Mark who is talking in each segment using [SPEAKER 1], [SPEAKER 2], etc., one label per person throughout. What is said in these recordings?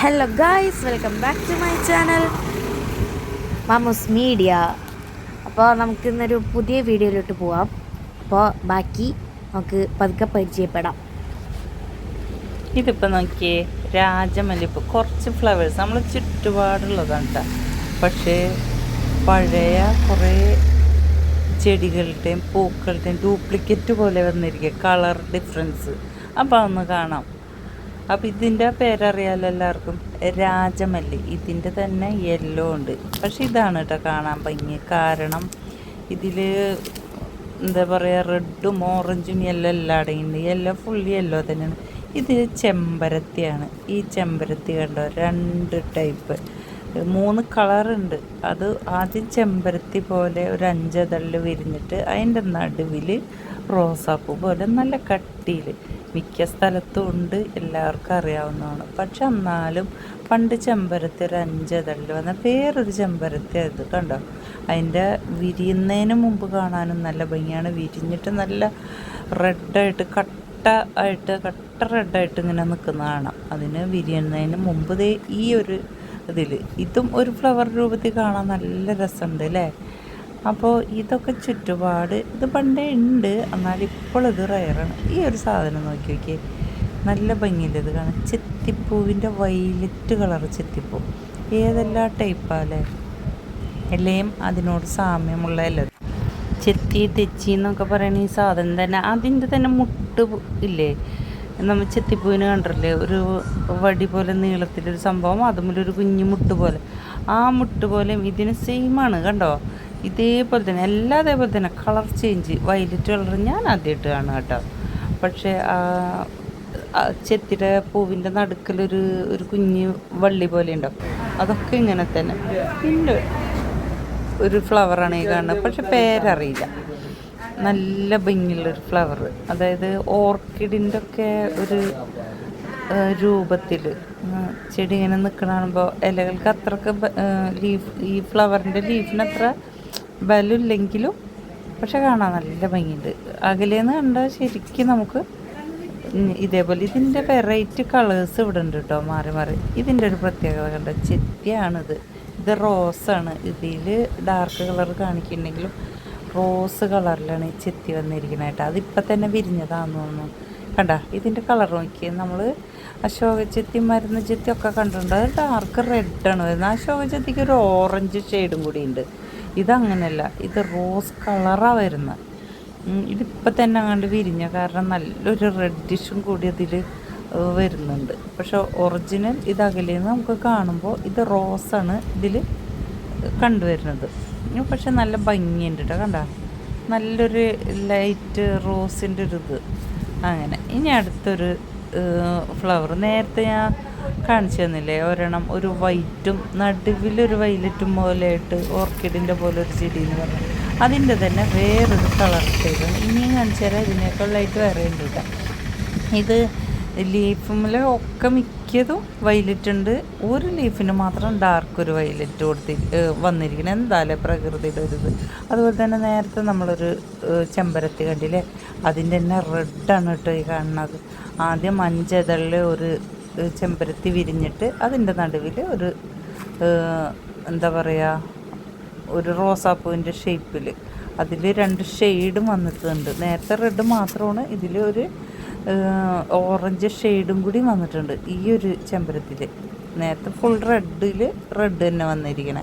[SPEAKER 1] Hello guys welcome back to my channel Mamoos media അപ്പോൾ നമുക്ക് ഇന്നൊരു പുതിയ വീഡിയോയിലോട്ട് പോവാം. അപ്പോൾ ബാക്കി നമുക്ക് പതുക്കെ പരിചയപ്പെടാം.
[SPEAKER 2] ഇതിപ്പോൾ നോക്കിയേ രാജമല്ലിപ്പ് കുറച്ച് ഫ്ലവേഴ്സ് നമ്മൾ ചുറ്റുപാടുള്ളതാണ് കേട്ടോ പക്ഷേ പഴയ കുറേ ചെടികളുടെയും പൂക്കളുടെയും ഡ്യൂപ്ലിക്കേറ്റ് പോലെ വന്നിരിക്കുക. കളർ ഡിഫറൻസ് അപ്പോൾ അതൊന്ന് കാണാം. അപ്പോൾ ഇതിന്റെ പേരറിയാലോ എല്ലാവർക്കും? രാജമല്ലി. ഇതിന്റെ തന്നെ യെല്ലോ ഉണ്ട്. പക്ഷെ ഇതാണ് കേട്ടോ കാണാൻ ഭംഗി. കാരണം ഇതിൽ എന്താ പറയുക റെഡും ഓറഞ്ചും യെല്ലോ എല്ലാം അടങ്ങിയിട്ടുണ്ട്. യെല്ലോ ഫുൾ യെല്ലോ തന്നെയാണ്. ഇത് ചെമ്പരത്തിയാണ്. ഈ ചെമ്പരത്തി കണ്ടോ? രണ്ട് ടൈപ്പ് മൂന്ന് കളറുണ്ട് അത് ആദ്യം ചെമ്പരത്തി പോലെ ഒരു അഞ്ചതള്ള് വിരിഞ്ഞിട്ട് അതിന്റെ നടുവിൽ റോസാപ്പൂ പോലെ നല്ല കട്ടിയിൽ മിക്ക സ്ഥലത്തും ഉണ്ട് എല്ലാവർക്കും അറിയാവുന്നതാണ്. പക്ഷെ എന്നാലും പണ്ട് ചെമ്പരത്തി ഒരു അഞ്ചതള്ള് വന്ന വേറൊരു ചെമ്പരത്തി ഇത് കണ്ടോ? അതിന്റെ വിരിയുന്നതിന് മുമ്പ് കാണാനും നല്ല ഭംഗിയാണ്. വിരിഞ്ഞിട്ട് നല്ല റെഡായിട്ട് കട്ട ആയിട്ട് കട്ട റെഡായിട്ട് ഇങ്ങനെ നിൽക്കുന്ന കാണാം. അതിന് വിരിയുന്നതിന് മുമ്പ് ഈ ഒരു ഇതിൽ ഇതും ഒരു ഫ്ലവർ രൂപത്തിൽ കാണാൻ നല്ല രസമുണ്ട് അല്ലേ? അപ്പോൾ ഇതൊക്കെ ചുറ്റുപാട് ഇത് പണ്ടേ ഉണ്ട്. എന്നാൽ ഇപ്പോൾ ഇത് റയറാണ് ഈ ഒരു സാധനം നോക്കി നോക്കിയേ. നല്ല ഭംഗിയില്ല ഇത് കാണാൻ. ചെത്തിപ്പൂവിന്റെ വൈലറ്റ് കളർ ചെത്തിപ്പൂ. ഏതെല്ലാം ടൈപ്പാല്ലേ എല്ലാം അതിനോട് സാമ്യമുള്ള എല്ലാം ചെത്തി തെച്ചി എന്നൊക്കെ പറയുന്ന ഈ സാധനം തന്നെ. അതിന്റെ തന്നെ മുട്ട് ഇല്ലേ? നമ്മൾ ചെത്തിപ്പൂവിന് കണ്ടിട്ടില്ലേ? ഒരു വടി പോലെ നീളത്തിലൊരു സംഭവം അതുമൊരു കുഞ്ഞു മുട്ട് പോലെ. ആ മുട്ട് പോലെയും ഇതിന് സെയിമാണ് കണ്ടോ? ഇതേപോലെ തന്നെ എല്ലാ അതേപോലെ തന്നെ. കളർ ചേഞ്ച് വയലറ്റ് കളർ ഞാൻ ആദ്യമായിട്ട് കാണുക കേട്ടോ. പക്ഷേ ചെത്തിയുടെ പൂവിന്റെ നടുക്കിലൊരു ഒരു കുഞ്ഞ് വള്ളി പോലെ ഉണ്ടാവും അതൊക്കെ ഇങ്ങനെ തന്നെ. പിന്നെ ഒരു ഫ്ലവറാണ് ഈ കാണുന്നത്. പക്ഷെ പേരറിയില്ല. നല്ല ഭംഗിയുള്ളൊരു ഫ്ലവർ അതായത് ഓർക്കിഡിന്റെ ഒക്കെ ഒരു രൂപത്തിൽ ചെടി ഇങ്ങനെ നിൽക്കണ കാണുമ്പോൾ ഇലകൾക്ക് അത്രയ്ക്ക് ലീഫ് ഈ ഫ്ലവറിന്റെ ലീഫിന് അത്ര ബലമില്ലെങ്കിലും പക്ഷെ കാണാൻ നല്ല ഭംഗിയുണ്ട്. അകലേന്ന് കണ്ടാൽ ശരിക്കും നമുക്ക് ഇതേപോലെ ഇതിന്റെ വെറൈറ്റി കളേഴ്സ് ഇവിടെ ഉണ്ട് കേട്ടോ മാറി മാറി. ഇതിന്റെ ഒരു പ്രത്യേകത കണ്ട? ചെത്തിയാണിത് ഇത് റോസാണ് ഇതിൽ ഡാർക്ക് കളർ കാണിക്കുന്നുണ്ടെങ്കിലും റോസ് കളറിലാണ് ചെത്തി വന്നിരിക്കുന്നത് കേട്ടോ. അതിപ്പോൾ തന്നെ വിരിഞ്ഞതാണെന്ന് തോന്നുന്നു. കണ്ട? ഇതിന്റെ കളർ നോക്കിയേ. നമ്മൾ അശോക ചെത്തി മരുന്ന് ചെത്തി ഒക്കെ കണ്ടിട്ടുണ്ട്. അത് ഡാർക്ക് റെഡാണ് വരുന്നത് അശോക ചെത്തിക്ക് ഒരു ഓറഞ്ച് ഷെയ്ഡും കൂടി ഉണ്ട്. ഇതങ്ങനെയല്ല ഇത് റോസ് കളറാണ് വരുന്നത് ഇതിപ്പോൾ തന്നെ അങ്ങോട്ട് വിരിഞ്ഞ കാരണം നല്ലൊരു റെഡിഷും കൂടി അതിൽ വരുന്നുണ്ട്. പക്ഷെ ഒറിജിനൽ ഇത് അകലേന്ന് നമുക്ക് കാണുമ്പോൾ ഇത് റോസാണ് ഇതിൽ കണ്ടുവരുന്നത്. പക്ഷെ നല്ല ഭംഗിയുണ്ട് കേട്ടോ കണ്ട. നല്ലൊരു ലൈറ്റ് റോസിന്റെ ഒരു ഇത് അങ്ങനെ. ഇനി അടുത്തൊരു ഫ്ലവർ നേരത്തെ ഞാൻ കാണിച്ചു തന്നില്ലേ? ഒരെണ്ണം ഒരു വൈറ്റും നടുവിലൊരു വൈലറ്റും പോലെയായിട്ട് ഓർക്കിഡിന്റെ പോലെ ഒരു ചെടി എന്ന് പറഞ്ഞു. അതിന്റെ തന്നെ വേറൊരു കളർ ചെയ്തു ഇനിയും കാണിച്ചു തരാം. ഇതിനേക്കാൾ ലൈറ്റ് വേറെ ഇത് ലീഫിൽ ഒക്കെ മിക്കതും വൈലറ്റ് ഉണ്ട്. ഒരു ലീഫിന് മാത്രം ഡാർക്ക് ഒരു വൈലറ്റ് കൊടുത്തി വന്നിരിക്കുന്നത് എന്തായാലും പ്രകൃതിയുടെ ഒരു ഇത്? അതുപോലെ തന്നെ നേരത്തെ നമ്മളൊരു ചെമ്പരത്തി കണ്ടില്ലേ? അതിന്റെ തന്നെ റെഡാണ് കേട്ടോ ഈ കാണുന്നത്. ആദ്യം മഞ്ചതളിലെ ഒരു ചെമ്പരത്തി വിരിഞ്ഞിട്ട് അതിന്റെ നടുവിൽ ഒരു എന്താ പറയുക ഒരു റോസാപ്പൂവിന്റെ ഷേപ്പിൽ അതിൽ രണ്ട് ഷെയ്ഡും വന്നിട്ടുണ്ട്. നേരത്തെ റെഡ് മാത്രമാണ് ഇതിൽ ഒരു ഓറഞ്ച് ഷെയ്ഡും കൂടി വന്നിട്ടുണ്ട് ഈ ഒരു ചെമ്പരത്തിൽ. നേരത്തെ ഫുൾ റെഡിൽ റെഡ് തന്നെ വന്നിരിക്കണേ.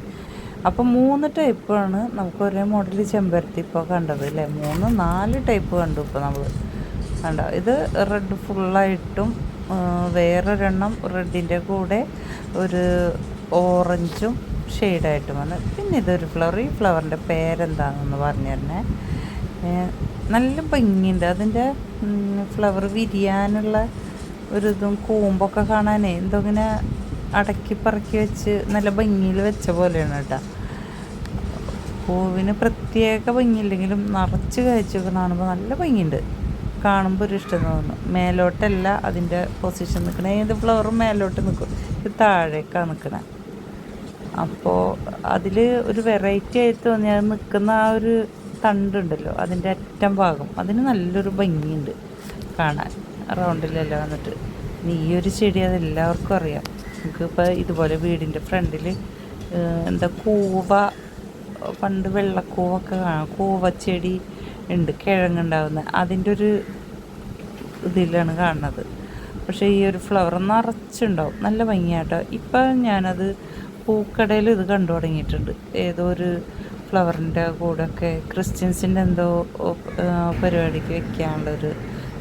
[SPEAKER 2] അപ്പോൾ മൂന്ന് ടൈപ്പാണ് നമുക്ക് ഒരേ മോഡൽ ചെമ്പരത്തി ഇപ്പോൾ കണ്ടത് അല്ലേ? മൂന്ന് നാല് ടൈപ്പ് കണ്ടു ഇപ്പോൾ നമ്മൾ കണ്ട? ഇത് റെഡ് ഫുള്ളായിട്ടും വേറൊരെണ്ണം റെഡിന്റെ കൂടെ ഒരു ഓറഞ്ചും ഷെയ്ഡായിട്ടും വന്ന്. പിന്നെ ഇതൊരു ഫ്ലവർ ഈ ഫ്ലവറിന്റെ പേരെന്താണെന്ന് പറഞ്ഞു തന്നെ നല്ല ഭംഗിയുണ്ട്. അതിന്റെ ഫ്ലവർ വിരിയാനുള്ള ഒരു ഇതും കൂമ്പൊക്കെ കാണാനേ എന്തോ ഇങ്ങനെ അടക്കി പറക്കി വെച്ച് നല്ല ഭംഗിയിൽ വെച്ച പോലെയാണ് കേട്ടോ. പൂവിന് പ്രത്യേക ഭംഗിയില്ലെങ്കിലും നിറച്ച് കഴിച്ചൊക്കെ കാണുമ്പോൾ നല്ല ഭംഗിയുണ്ട്. കാണുമ്പോൾ ഒരു ഇഷ്ടം തോന്നുന്നു മേലോട്ടല്ല അതിന്റെ പൊസിഷൻ നിൽക്കണ ഏത് ഫ്ലവറും മേലോട്ട് നിൽക്കും ഇത് താഴേക്കാണ് നിൽക്കണേ അപ്പോൾ അതിൽ ഒരു വെറൈറ്റി ആയിട്ട് തോന്നി. അത് നിൽക്കുന്ന ആ ഒരു തണ്ടുണ്ടല്ലോ അതിന്റെ അറ്റം ഭാഗം. അതിന് നല്ലൊരു ഭംഗിയുണ്ട് കാണാൻ. റൗണ്ടിലെല്ലാം വന്നിട്ട്. ഈ ഒരു ചെടി അതെല്ലാവർക്കും അറിയാം. നമുക്ക് ഇപ്പോൾ ഇതുപോലെ വീടിന്റെ ഫ്രണ്ടിൽ എന്താ കൂവ പണ്ട് വെള്ളക്കൂവൊക്കെ കാണാം. കൂവച്ചെടി ഉണ്ട് കിഴങ്ങുണ്ടാവുന്ന അതിന്റെ ഒരു ഇതിലാണ് കാണുന്നത്. പക്ഷേ ഈ ഒരു ഫ്ലവർ നിറച്ചുണ്ടാവും നല്ല ഭംഗിയാട്ടോ. ഇപ്പം ഞാനത് പൂക്കടയിൽ ഇത് കണ്ടു തുടങ്ങിയിട്ടുണ്ട്. ഏതോ ഒരു ഫ്ലവറിന്റെ കൂടെയൊക്കെ ക്രിസ്ത്യൻസിന്റെ എന്തോ പരിപാടിക്ക് വെക്കാനുള്ളൊരു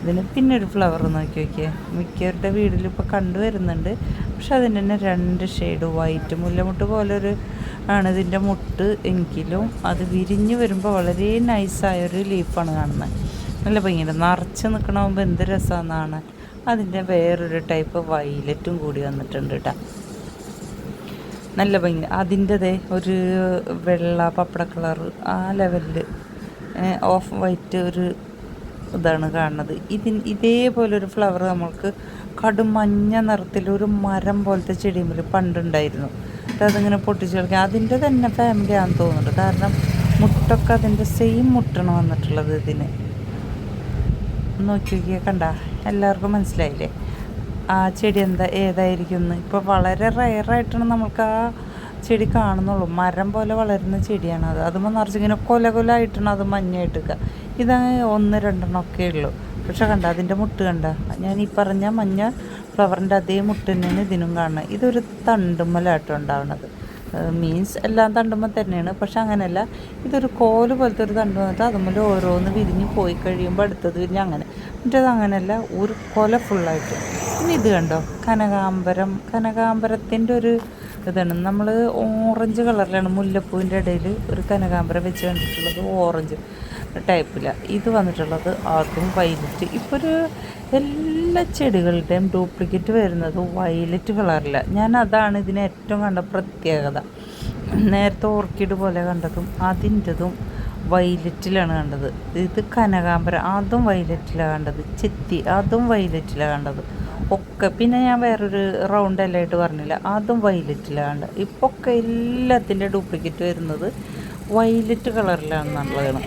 [SPEAKER 2] ഇതിന് പിന്നെ ഒരു ഫ്ലവർ നോക്കി നോക്കിയേ. മിക്കവരുടെ വീട്ടിൽ കണ്ടുവരുന്നുണ്ട് പക്ഷെ അതിന്റെ തന്നെ രണ്ട് ഷെയ്ഡ് വൈറ്റ് മുല്ലമുട്ട് പോലെ ഒരു ആണ് ഇതിന്റെ മുട്ട് എങ്കിലും അത് വിരിഞ്ഞ് വരുമ്പോൾ വളരെ നൈസായൊരു ലീഫാണ് കാണുന്നത് നല്ല ഭംഗിയുണ്ട്. നിറച്ച് നിൽക്കണമാകുമ്പോൾ എന്ത് രസമാണെന്നാണ് അതിന്റെ വേറൊരു ടൈപ്പ് വൈലറ്റും കൂടി വന്നിട്ടുണ്ട് കേട്ടോ നല്ല ഭംഗി. അതിന്റെതേ ഒരു വെള്ള പപ്പട കളർ ആ ലെവലിൽ ഓഫ് വൈറ്റ് ഒരു ഇതാണ് കാണുന്നത്. ഇതിൻ ഇതേപോലെ ഒരു ഫ്ലവർ നമ്മൾക്ക് കടുമഞ്ഞ നിറത്തിലൊരു മരം പോലത്തെ ചെടിയുമ്പോൾ പണ്ടുണ്ടായിരുന്നു. എന്നിട്ട് അതിങ്ങനെ പൊട്ടിച്ച് കളിക്കുക അതിന്റെ തന്നെ ഫാമിലി ആണെന്ന് തോന്നുന്നുണ്ട്. കാരണം മുട്ടൊക്കെ അതിന്റെ സെയിം മുട്ടാണ് വന്നിട്ടുള്ളത് ഇതിന്. നോക്കി നോക്കിയാൽ കണ്ട. എല്ലാവർക്കും മനസ്സിലായില്ലേ? ആ ചെടി എന്താ ഏതായിരിക്കും എന്ന്. ഇപ്പോൾ വളരെ റയറായിട്ടാണ് നമുക്ക് ആ ചെടി കാണുന്നുള്ളൂ. മരം പോലെ വളരുന്ന ചെടിയാണ് അത്. അതുമ്പോൾ നിറച്ചിങ്ങനെ കൊല കൊലായിട്ടാണ് അത് മഞ്ഞായിട്ടിരിക്കുക ഇത് ഒന്ന് രണ്ടെണ്ണം ഒക്കെ ഉള്ളൂ. പക്ഷെ കണ്ട അതിന്റെ മുട്ട് കണ്ട. ഞാൻ ഈ പറഞ്ഞ മഞ്ഞ ഫ്ലവറിന്റെ അതേ മുട്ട് തന്നെയാണ് ഇതിനും കാണുന്നത് ഇതൊരു തണ്ടുമ്മലാട്ടോ ഉണ്ടാവുന്നത്. മീൻസ് എല്ലാം തണ്ടുമ്പോൾ തന്നെയാണ്. പക്ഷെ അങ്ങനെയല്ല ഇതൊരു കോൽ പോലത്തെ ഒരു തണ്ട് വന്നിട്ട് അതുമ്മൽ ഓരോന്ന് വിരിഞ്ഞ് പോയി കഴിയുമ്പോൾ അടുത്തത് വിരിഞ്ഞ് അങ്ങനെ. മറ്റേത് അങ്ങനെയല്ല ഒരു കൊല ഫുള്ളായിട്ട് പിന്നെ ഇത് കണ്ടോ? കനകാംബരം. കനകാംബരത്തിന്റെ ഒരു ഇതാണ്. നമ്മൾ ഓറഞ്ച് കളറിലാണ് മുല്ലപ്പൂവിന്റെ ഇടയിൽ ഒരു കനകാംബരം വെച്ച് കണ്ടിട്ടുള്ളത്. ഓറഞ്ച്. ടൈപ്പിലാണ് ഇത് വന്നിട്ടുള്ളത് ആർക്കും വൈലറ്റ്. ഇപ്പോൾ ഒരു എല്ലാ ചെടികളുടെയും ഡ്യൂപ്ലിക്കേറ്റ് വരുന്നത് വയലറ്റ് കളറില്ല ഞാൻ അതാണ് ഇതിന് ഏറ്റവും കണ്ട പ്രത്യേകത. നേരത്തെ ഓർക്കിഡ് പോലെ കണ്ടതും അതിന്റെതും വൈലറ്റിലാണ് കണ്ടത്. ഇത് കനകാംബരം അതും വൈലറ്റിലാണ് കണ്ടത്. ചെത്തി അതും വൈലറ്റിലാണ് കണ്ടത്. ഒക്കെ പിന്നെ ഞാൻ വേറൊരു റൗണ്ട് എല്ലായിട്ട് പറഞ്ഞില്ല. അതും വൈലറ്റിലാണ് കണ്ടത്. ഇപ്പോൾ ഒക്കെ എല്ലാത്തിന്റെ ഡ്യൂപ്ലിക്കേറ്റ് വരുന്നത് വൈലറ്റ് കളറിലാണെന്നുള്ളതാണ്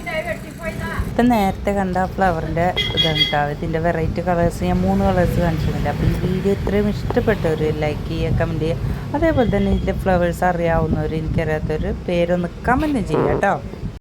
[SPEAKER 2] ഇപ്പം നേരത്തെ കണ്ട ഫ്ലവറിന്റെ ഇതാണ് കേട്ടോ ഇതിന്റെ വെറൈറ്റി കളേഴ്സ് ഞാൻ മൂന്ന് കളേഴ്സ് കാണിച്ചിട്ടുണ്ട്. അപ്പോൾ ഈ വീഡിയോ ഇത്രയും ഇഷ്ടപ്പെട്ടവർ ലൈക്ക് ചെയ്യുക കമന്റ് ചെയ്യുക. അതേപോലെ തന്നെ ഇതിന്റെ ഫ്ലവേഴ്സ് അറിയാവുന്നവർ എനിക്കറിയാത്തവർ പേരൊന്ന് കമന്റ് ചെയ്യാം കേട്ടോ